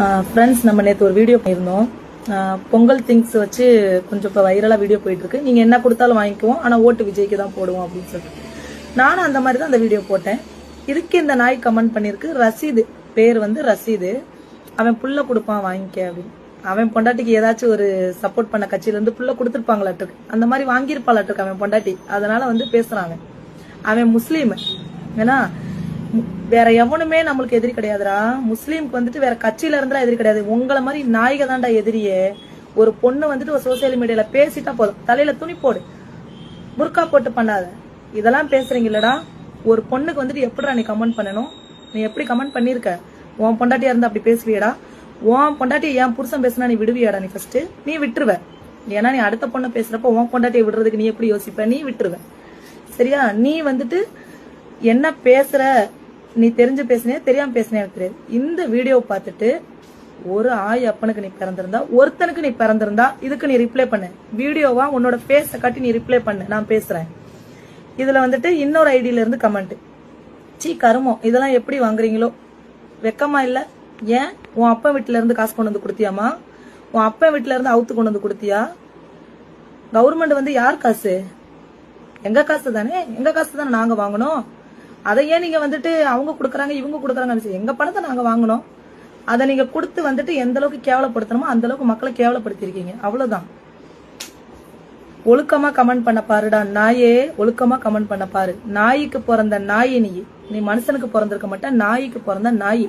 Friends நம்ம நேற்று ஒரு வீடியோ பண்ணியிருந்தோம் பொங்கல் திங்ஸ் வச்சு கொஞ்சம் இப்போ வைரலாக வீடியோ போயிட்டுருக்கு. நீங்கள் என்ன கொடுத்தாலும் வாங்கிக்குவோம். ஆனால் ஓட்டு விஜய்க்கு தான் போடுவோம் அப்படின்னு சொல்லிட்டு. நானும் அந்த மாதிரி தான் அந்த வீடியோ போட்டேன். இதுக்கு இந்த நாய் கமெண்ட் பண்ணியிருக்கு. ரசீது. பேர் வந்து ரசீது. அவன் புள்ள கொடுப்பான் வாங்கிக்க அப்படின்னு. அவன் பொண்டாட்டிக்கு ஏதாச்சும் ஒரு சப்போர்ட் பண்ண கட்சியிலேருந்து புள்ள கொடுத்துருப்பாங்களாட்டுக்கு கொடுத்துருப்பாங்களாட்டுருக்கு அந்த மாதிரி வாங்கியிருப்பாளாட்டுக்கு அவன் பொண்டாட்டி. அதனால வந்து பேசுகிறான் அவன் அவன் முஸ்லீம். ஏன்னா வேற எவனுமே நம்மளுக்கு எதிரி கிடையாதுடா. முஸ்லீம்க்கு வந்துட்டு வேற கட்சியில இருந்தா எதிரி கிடையாது. உங்களை மாதிரி நாய்க தான்டா எதிரியே. ஒரு பொண்ணு வந்துட்டு ஒரு சோசியல் மீடியால பேசிட்டா போதும். தலையில துணி போடு. முறுக்கா போட்டு பண்ணாத. இதெல்லாம் பேசுறீங்க இல்லடா ஒரு பொண்ணுக்கு வந்துட்டு எப்படிடா நீ கமெண்ட் பண்ணணும்? நீ எப்படி கமெண்ட் பண்ணிருக்க உன் பொண்டாட்டியா இருந்தா அப்படி பேசுவியடா. உன் பொண்டாட்டி என் புருஷன் பேசுனா நீ விடுவியாடா நீ ஃபர்ஸ்ட் நீ விட்டுருவ. ஏன்னா நீ அடுத்த பொண்ணு பேசுறப்ப உன் பொண்டாட்டியை விடுறதுக்கு நீ எப்படி யோசிப்ப? நீ விட்டுருவ. சரியா? நீ வந்துட்டு என்ன பேசுற? நீ தெரிஞ்சு பேசுனியா? தெரியாம பேசுனியா எனக்கு தெரியாது. இந்த வீடியோ பார்த்துட்டு ஒரு ஆய் அப்பனுக்கு நீ பிறந்திருந்தா ஒருத்தனுக்கு நீ பிறந்திருந்தா இதுக்கு நீ ரிப்ளை பண்ணு. வீடியோவா உன்னோட ஃபேஸை காட்டி நீ ரிப்ளை பண்ணு. நான் பேசுறேன். இதுல வந்துட்டு இன்னொரு ஐடியில இருந்து கமெண்ட் சீ கருமம். இதெல்லாம் எப்படி வாங்குறீங்களோ? வெக்கமா இல்ல? ஏன்? உன் அப்பா வீட்டுல இருந்து காசு கொண்டு வந்து கொடுத்தியாமா உன் அப்பா வீட்டுல இருந்து அவுத்து கொண்டு வந்து கொடுத்தியா? கவர்மெண்ட் வந்து யார் காசு? எங்க காசு தானே? எங்க காசு தானே நாங்க வாங்கணும்? அதை ஏன் நீங்க வந்துட்டு அவங்க கொடுக்குறாங்க இவங்க கொடுக்குறாங்க எங்க பணத்தை நாங்க வாங்கணும் அதை நீங்க கொடுத்து வந்துட்டு எந்த அளவுக்கு கேவலப்படுத்தணுமோ அந்த அளவுக்கு மக்களை கேவலப்படுத்திருக்கீங்க அவ்வளவுதான். ஒழுக்கமா கமெண்ட் பண்ண பாருடா நாயே ஒழுக்கமா கமெண்ட் பண்ண பாரு. நாய்க்கு பிறந்த நாய் நீ. நீ மனுஷனுக்கு பிறந்திருக்க மாட்டேன் நாய்க்கு பிறந்த நாய்.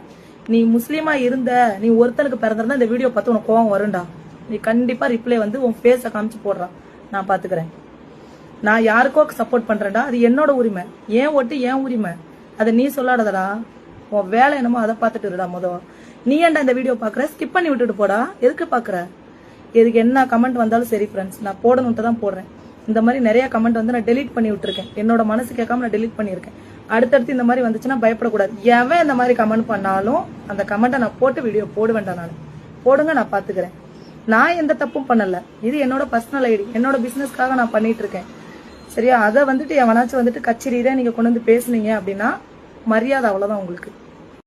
நீ முஸ்லீமா இருந்த நீ ஒருத்தனுக்கு பிறந்திருந்தா இந்த வீடியோ பார்த்து உனக்கு கோவம் வரும்டா. நீ கண்டிப்பா ரிப்ளை வந்து உன் ஃபேஸை காமிச்சு போடுறான் நான் பாத்துக்கிறேன். நான் யாருக்கோ சப்போர்ட் பண்றேன்டா அது என்னோட உரிமை. ஏன் ஓட்டு ஏன் உரிமை? அதை நீ சொல்லாடதடா உன் வேலை என்னமோ அதை பார்த்துட்டு இருடா முத. நீ ஏன்டா இந்த வீடியோ பாக்குற ஸ்கிப் பண்ணி விட்டுட்டு போடா. எதுக்கு பாக்குற இதுக்கு என்ன கமெண்ட் வந்தாலும் சரி ஃப்ரெண்ட்ஸ் நான் போடணுன்ட்டு தான் போடுறேன். இந்த மாதிரி நிறைய கமெண்ட் வந்து நான் டெலீட் பண்ணி விட்டுருக்கேன். என்னோட மனசு கேட்காம நான் டெலீட் பண்ணியிருக்கேன். அடுத்தடுத்து இந்த மாதிரி வந்துச்சுன்னா பயப்படக்கூடாது. எவன் இந்த மாதிரி கமெண்ட் பண்ணாலும் அந்த கமெண்ட்டை நான் போட்டு வீடியோ போடுவேன்டா நான். போடுங்க நான் பாத்துக்கிறேன் நான் எந்த தப்பும் பண்ணல. இது என்னோட பர்சனல் ஐடி என்னோட பிசினஸ்க்காக நான் பண்ணிட்டு இருக்கேன். சரியா? அதை வந்துட்டு எவனாச்சும் வந்துட்டு கச்சேரியில நீங்க கொண்டு வந்து பேசுனீங்க அப்படின்னா மரியாதை அவ்வளவுதான் உங்களுக்கு.